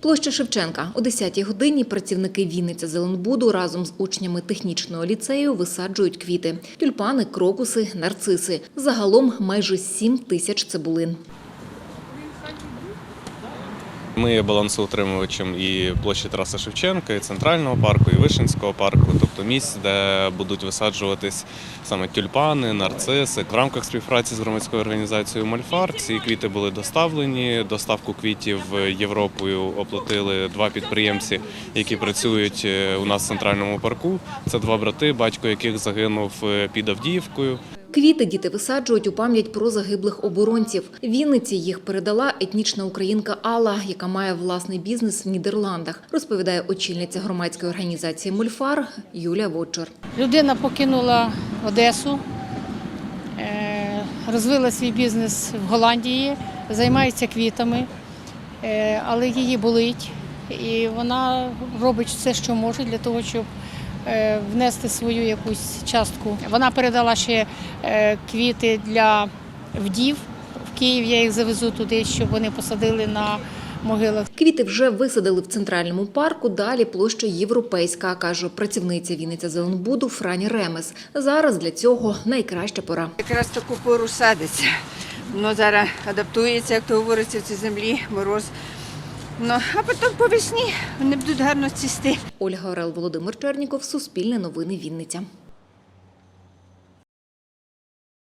Площа Шевченка о 10-й годині працівники Вінниця Зеленбуду разом з учнями технічного ліцею висаджують квіти: тюльпани, крокуси, нарциси. Загалом майже 7 тисяч цибулин. Ми є балансоутримувачем і площі Тараса Шевченка, і центрального парку, і Вишинського парку, тобто місць, де будуть висаджуватись саме тюльпани, нарциси. В рамках співпраці з громадською організацією Мольфар ці квіти були доставлені. Доставку квітів Європою оплатили два підприємці, які працюють е, у нас в центральному парку. Це два брати, батько яких загинув е, під Авдіївкою. Квіти діти висаджують у пам'ять про загиблих оборонців. Вінниці їх передала етнічна українка Алла, яка має власний бізнес в Нідерландах, розповідає очільниця громадської організації Мульфар Юлія Вочер. Людина покинула Одесу, е, розвила свій бізнес в Голландії, займається квітами, е, але її болить. І вона робить все, що може для того, щоб е, внести свою якусь частку. Вона передала ще квіти для вдів в Київ. Я їх завезу туди, щоб вони посадили на могилах. Квіти вже висадили в центральному парку. Далі площа європейська, каже працівниця Вінниця Зеленбуду Франі Ремес. Зараз для цього найкраща пора. Якраз таку пору садиться. Воно зараз адаптується, як то говориться, в цій землі, мороз. Ну, а потім по весні вони будуть гарно цвісти. Ольга Орел, Володимир Черніков, Суспільне новини Вінниця.